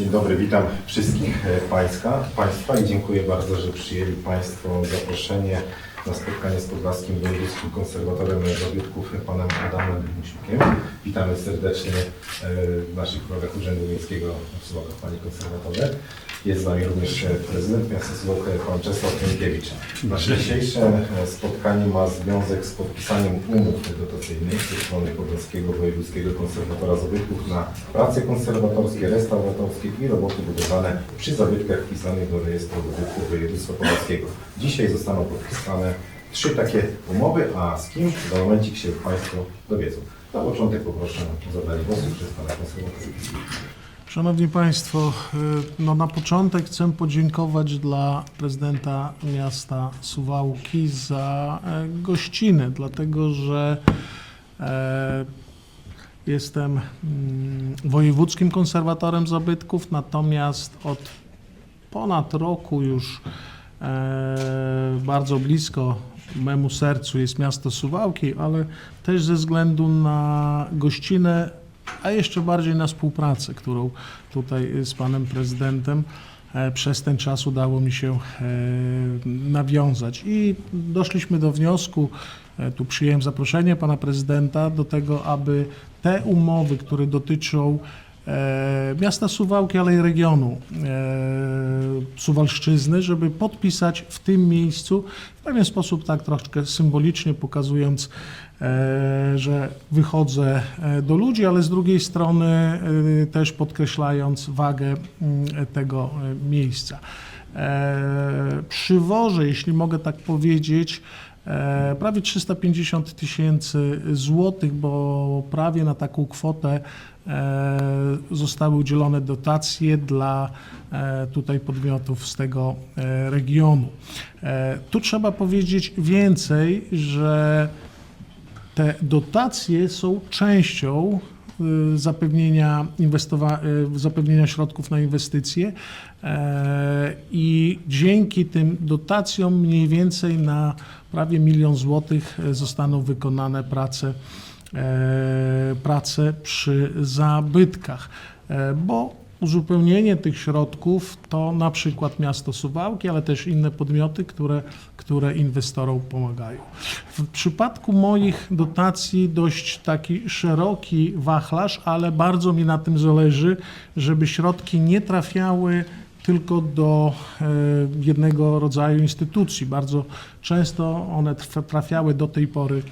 Dzień dobry, witam wszystkich e, Państwa, Państwa i dziękuję bardzo, że przyjęli Państwo zaproszenie na spotkanie z podlaskim wojewódzkim konserwatorem zabytków panem Adamem Musiukiem. Witamy serdecznie e, naszych królach Urzędu Miejskiego w Suwałkach, Panie Konserwatorze. Jest z nami również e, prezydent miasta Suwałk, pan Czesław Miękiewicz. Nasze dzisiejsze e, spotkanie ma związek z podpisaniem umów dotacyjnych ze strony Podlaskiego Wojewódzkiego Konserwatora Zabytków na prace konserwatorskie, restauratorskie i roboty budowlane przy zabytkach wpisanych do rejestru zabytków województwa podlaskiego. Dzisiaj zostaną podpisane trzy takie umowy, a z kim za momencik się Państwo dowiedzą. Na początek poproszę o zabranie głosu przez Pana Konserwatora. Szanowni Państwo, y, no na początek chcę podziękować dla prezydenta miasta Suwałki za e, gościnę, dlatego że e, jestem mm, wojewódzkim konserwatorem zabytków, natomiast od ponad roku już e, bardzo blisko memu sercu jest miasto Suwałki, ale też ze względu na gościnę, a jeszcze bardziej na współpracę, którą tutaj z panem prezydentem e, przez ten czas udało mi się e, nawiązać. I doszliśmy do wniosku, e, tu przyjąłem zaproszenie pana prezydenta do tego, aby te umowy, które dotyczą miasta Suwałki, ale i regionu e, Suwalszczyzny, żeby podpisać w tym miejscu w pewien sposób tak troszkę symbolicznie pokazując, e, że wychodzę e, do ludzi, ale z drugiej strony e, też podkreślając wagę mm, tego e, miejsca. E, Przywożę, jeśli mogę tak powiedzieć, e, prawie 350 tysięcy złotych, bo prawie na taką kwotę e, zostały udzielone dotacje dla e, tutaj podmiotów z tego e, regionu. E, Tu trzeba powiedzieć więcej, że te dotacje są częścią zapewnienia, inwestowa- y, zapewnienia środków na inwestycje e, i dzięki tym dotacjom mniej więcej na prawie milion złotych e, zostaną wykonane prace, e, prace przy zabytkach, bo uzupełnienie tych środków to na przykład miasto Suwałki, ale też inne podmioty, które, które inwestorom pomagają. W przypadku moich dotacji dość taki szeroki wachlarz, ale bardzo mi na tym zależy, żeby środki nie trafiały tylko do e, jednego rodzaju instytucji. Bardzo często one trafiały do tej pory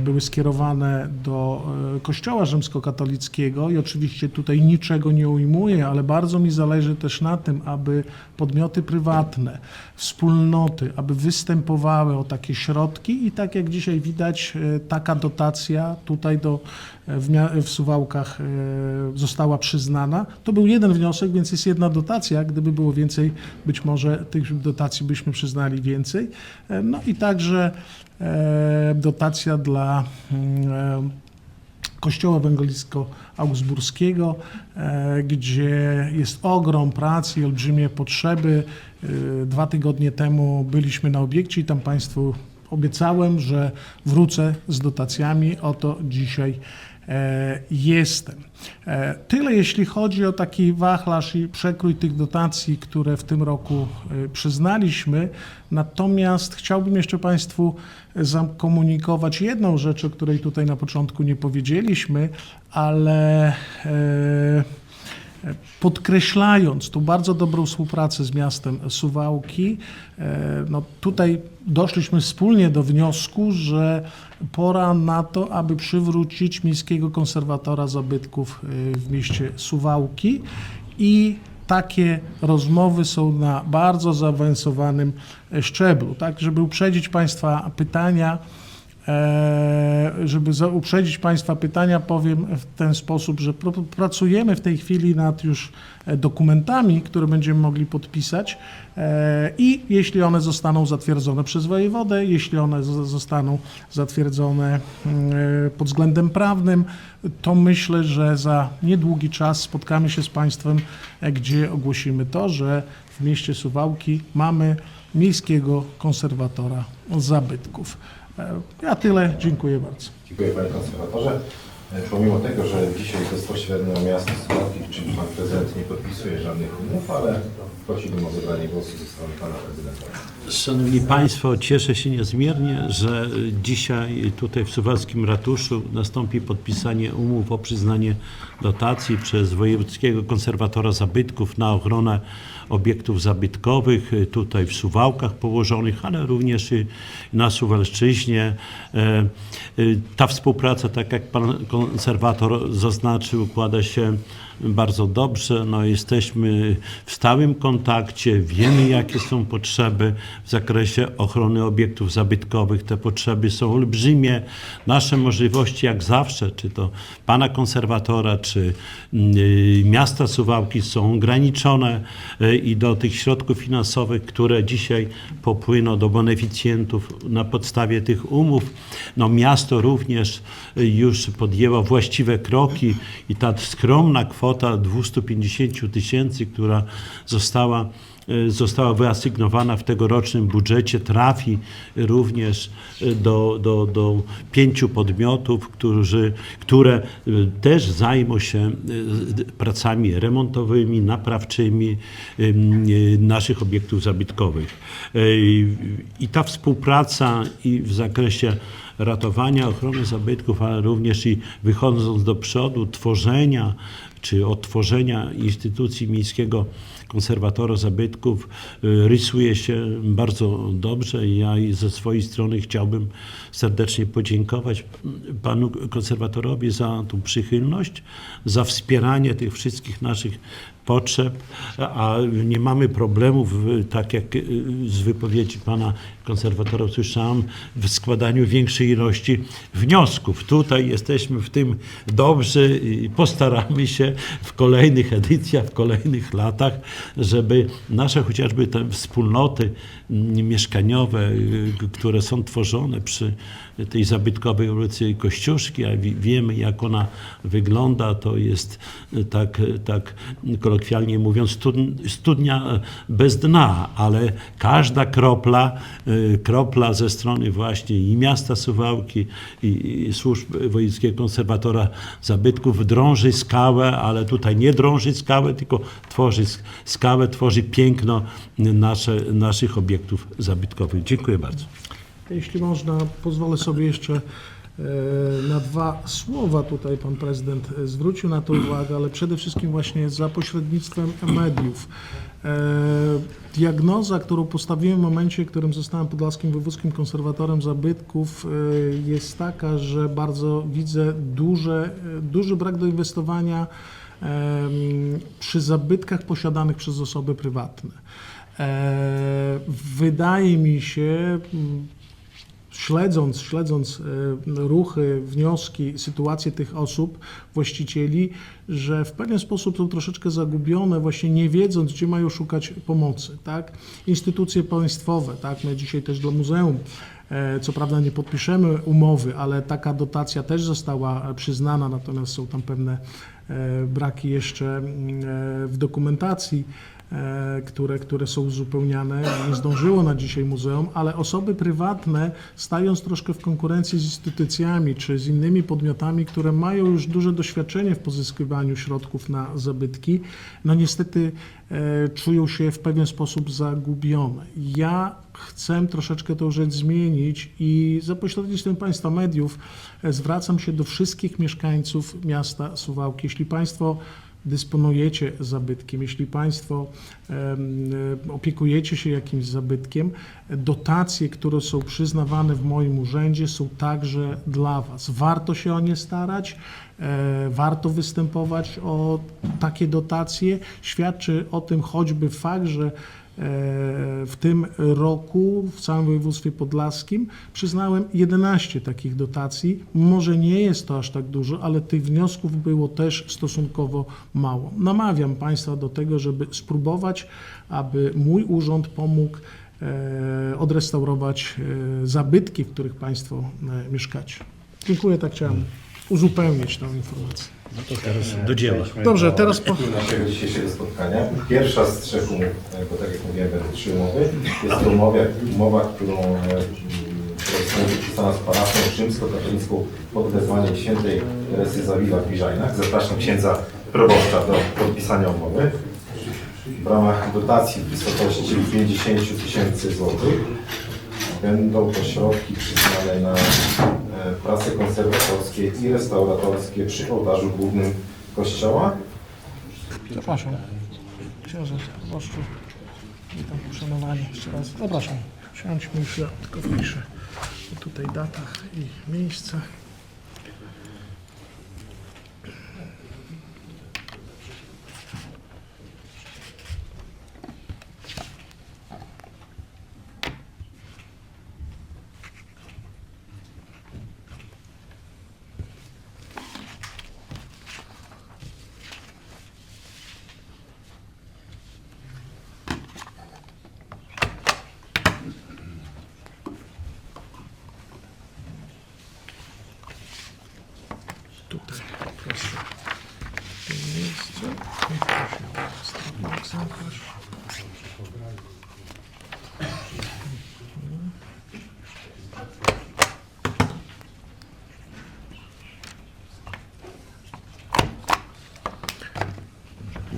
były skierowane do e, Kościoła Rzymskokatolickiego i oczywiście tutaj niczego nie ujmuję, ale bardzo mi zależy też na tym, aby podmioty prywatne, wspólnoty, aby występowały o takie środki i tak jak dzisiaj widać, e, taka dotacja tutaj do, e, w, w Suwałkach e, została przyznana. To był jeden wniosek, więc jest jedna dotacja. Gdyby było więcej, być może tych dotacji byśmy przyznali więcej. E, No i także e, dotacja dla mm, Kościoła Ewangelicko-Augsburskiego, e, gdzie jest ogrom pracy i olbrzymie potrzeby. Dwa tygodnie temu byliśmy na obiekcie i tam Państwu obiecałem, że wrócę z dotacjami. Oto dzisiaj jestem. E, Tyle jeśli chodzi o taki wachlarz i przekrój tych dotacji, które w tym roku e, przyznaliśmy. Natomiast chciałbym jeszcze Państwu zakomunikować jedną rzecz, o której tutaj na początku nie powiedzieliśmy, ale e, podkreślając tu bardzo dobrą współpracę z miastem Suwałki, e, no tutaj doszliśmy wspólnie do wniosku, że pora na to, aby przywrócić miejskiego konserwatora zabytków e, w mieście Suwałki i takie rozmowy są na bardzo zaawansowanym szczeblu. Tak, żeby uprzedzić Państwa pytania, Żeby za- uprzedzić Państwa pytania, powiem w ten sposób, że pracujemy w tej chwili nad już e, dokumentami, które będziemy mogli podpisać e, i jeśli one zostaną zatwierdzone przez wojewodę, jeśli one zostaną zatwierdzone e, pod względem prawnym, to myślę, że za niedługi czas spotkamy się z Państwem, e, gdzie ogłosimy to, że w mieście Suwałki mamy miejskiego konserwatora zabytków. E, Ja tyle, dziękuję bardzo. Dziękuję Panie Konserwatorze. E, Pomimo tego, że dzisiaj bezpośrednio miasto Sławki, czyli pan prezydent nie podpisuje żadnych umów, ale prosiłbym o zabranie głosu ze strony pana prezydenta. Szanowni Państwo, cieszę się niezmiernie, że dzisiaj tutaj w Suwalskim Ratuszu nastąpi podpisanie umów o przyznanie dotacji przez Wojewódzkiego Konserwatora Zabytków na ochronę obiektów zabytkowych tutaj w Suwałkach położonych, ale również na Suwalszczyźnie. E, e, Ta współpraca, tak jak Pan konserwator zaznaczył, układa się bardzo dobrze. No, jesteśmy w stałym kontakcie, wiemy jakie są potrzeby w zakresie ochrony obiektów zabytkowych. Te potrzeby są olbrzymie. Nasze możliwości jak zawsze, czy to pana konserwatora, czy y, miasta Suwałki są ograniczone y, i do tych środków finansowych, które dzisiaj popłyną do beneficjentów na podstawie tych umów, no miasto również y, już podjęło właściwe kroki i ta skromna kwota 250 tysięcy, która została y, została wyasygnowana w tegorocznym budżecie, trafi również y, do, do, do pięciu podmiotów, którzy, które y, też zajmą się pracami remontowymi, naprawczymi naszych obiektów zabytkowych. I ta współpraca i w zakresie ratowania, ochrony zabytków, ale również i wychodząc do przodu, tworzenia czy odtworzenia instytucji miejskiego konserwatora zabytków y, rysuje się bardzo dobrze. Ja ze swojej strony chciałbym serdecznie podziękować panu konserwatorowi za tą przychylność, za wspieranie tych wszystkich naszych potrzeb, a nie mamy problemów, tak jak y, z wypowiedzi pana konserwatora usłyszałem, w składaniu większej ilości wniosków. Tutaj jesteśmy w tym dobrzy i postaramy się w kolejnych edycjach, w kolejnych latach, żeby nasze chociażby te wspólnoty mm, mieszkaniowe, y, które są tworzone przy tej zabytkowej ulicy Kościuszki, a wi- wiemy jak ona wygląda, to jest y, tak, tak kolokwialnie mówiąc stud- studnia y, bez dna, ale każda kropla, y, kropla ze strony właśnie i miasta Suwałki i, służb wojewódzkiego konserwatora zabytków drąży skałę, ale tutaj nie drąży skałę, tylko tworzy sk- skałę, tworzy piękno nasze, naszych obiektów zabytkowych. Dziękuję bardzo. Jeśli można, pozwolę sobie jeszcze e, na dwa słowa tutaj pan prezydent e, zwrócił na to uwagę, ale przede wszystkim właśnie za pośrednictwem mediów. E, Diagnoza, którą postawiłem w momencie, w którym zostałem podlaskim wojewódzkim konserwatorem zabytków e, jest taka, że bardzo widzę duże, e, duży brak doinwestowania em, przy zabytkach posiadanych przez osoby prywatne. E, Wydaje mi się, śledząc, śledząc e, ruchy, wnioski, sytuację tych osób, właścicieli, że w pewien sposób są troszeczkę zagubione, właśnie nie wiedząc, gdzie mają szukać pomocy. Tak? Instytucje państwowe, tak? my dzisiaj też dla muzeum, e, co prawda nie podpiszemy umowy, ale taka dotacja też została przyznana, natomiast są tam pewne e, braki jeszcze mm, w dokumentacji które, które są uzupełniane. Nie zdążyło na dzisiaj muzeum, ale osoby prywatne, stając troszkę w konkurencji z instytucjami czy z innymi podmiotami, które mają już duże doświadczenie w pozyskiwaniu środków na zabytki, no niestety e, czują się w pewien sposób zagubione. Ja chcę troszeczkę tę rzecz zmienić i za pośrednictwem Państwa mediów e, zwracam się do wszystkich mieszkańców miasta Suwałki. Jeśli Państwo dysponujecie zabytkiem, jeśli Państwo e, opiekujecie się jakimś zabytkiem, dotacje, które są przyznawane w moim urzędzie są także dla Was. Warto się o nie starać, e, warto występować o takie dotacje. Świadczy o tym choćby fakt, że E, w tym roku w całym województwie podlaskim przyznałem 11 takich dotacji. Może nie jest to aż tak dużo, ale tych wniosków było też stosunkowo mało. Namawiam Państwa do tego, żeby spróbować, aby mój urząd pomógł e, odrestaurować e, zabytki, w których Państwo e, mieszkacie. Dziękuję, tak chciałem uzupełnić tę informację. No to teraz do dzieła. Dobrze, teraz po... naszego dzisiejszego spotkania. Pierwsza z trzech umów, e, bo tak jak mówiłem, będą trzy umowy. Jest to umowa, umowa którą e, zostanie podpisana z parafią rzymskokatolicką pod wezwaniem świętej Teresy Zawila w Biżajnach. Zapraszam księdza proboszcza do podpisania umowy. W ramach dotacji w wysokości 50 000 tysięcy złotych będą to środki przyznane na prace konserwatorskie i restauratorskie przy ołtarzu głównym kościoła. Zapraszam. Księże, proboszczu. Witam uszanowanie jeszcze raz. Zapraszam. Siądźmy już, ja tylko wpiszę tutaj datach i miejsce. Tutaj, proszę. To miejsce. I proszę, ostatni egzemplarz.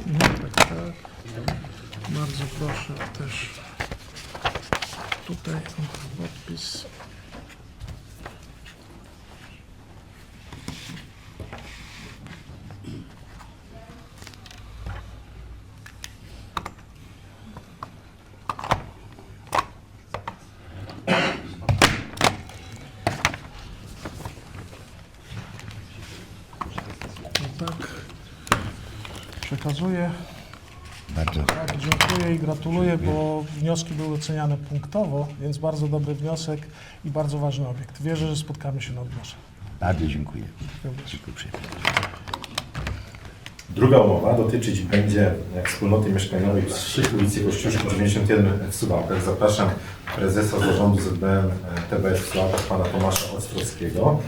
Mhm, Tak, tak. Bardzo proszę też tutaj podpis. Tak. Przekazuję. Bardzo. Tak, dziękuję i gratuluję, bo wnioski były oceniane punktowo, więc bardzo dobry wniosek i bardzo ważny obiekt. Wierzę, że spotkamy się na odborze. Bardzo dziękuję. Dziękuję. Uprzejmie. Druga umowa dotyczyć będzie wspólnoty mieszkaniowej przy ulicy Kościuszki 91 w Suwałkach. Zapraszam prezesa zarządu ZBM TBS w Suwałkach, pana Tomasza Ostrowskiego.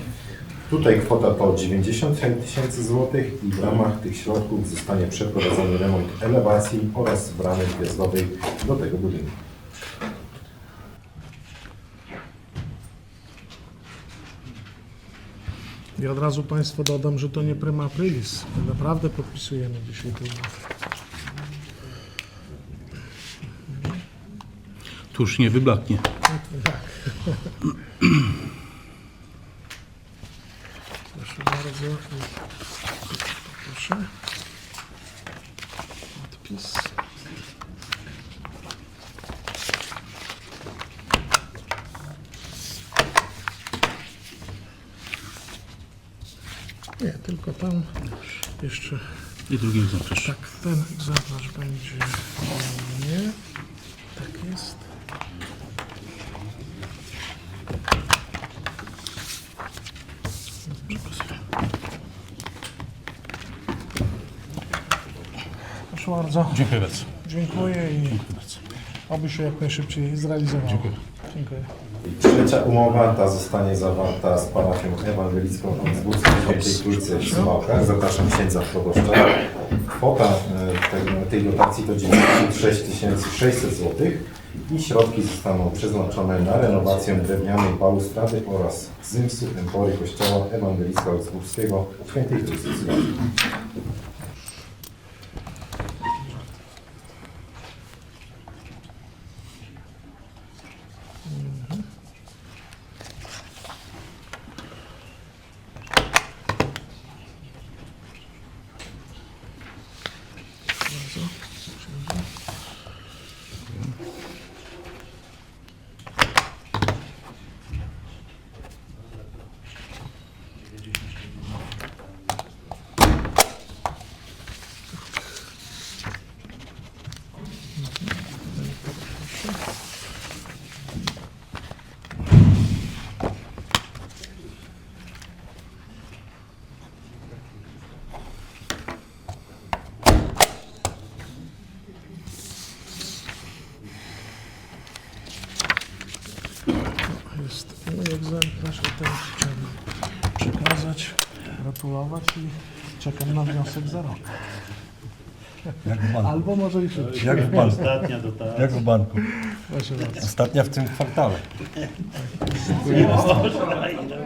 Tutaj kwota to 90 tysięcy złotych i w ramach tych środków zostanie przeprowadzony remont elewacji oraz bramy wjazdowej do tego budynku. I od razu Państwu dodam, że to nie prima aprilis. My naprawdę podpisujemy dzisiaj tę umowę. Tuż nie wyblaknie. Tak. Proszę bardzo. I. Podpis. Nie, tylko tam jeszcze I drugi egzemplarz. tak, ten egzemplarz będzie u mnie. Tak jest. Przekazuję. Proszę bardzo. Dziękuję bardzo. Dziękuję i Dziękuję bardzo. oby się jak najszybciej zrealizowało. Dziękuję. Dziękuję. I trzecia umowa, ta zostanie zawarta z parafią ewangelicką Augsburską Świętej Trójcy w Suwałkach. Zapraszam księdza proboszcza. Kwota e, tej, tej dotacji to 96 600 zł i środki zostaną przeznaczone na renowację drewnianej balustrady oraz zymsu empory kościoła ewangelicka Augsburskiego Świętej Trójcy w Suwałkach. Egzemplarz i ten chciałbym przekazać, gratulować i czekam na wniosek za rok. Jak w banku. Albo może i szybciej. Jak w banku. Ostatnia dotacja. Jak w banku. Proszę bardzo. Ostatnia w tym kwartale. Nie można, ile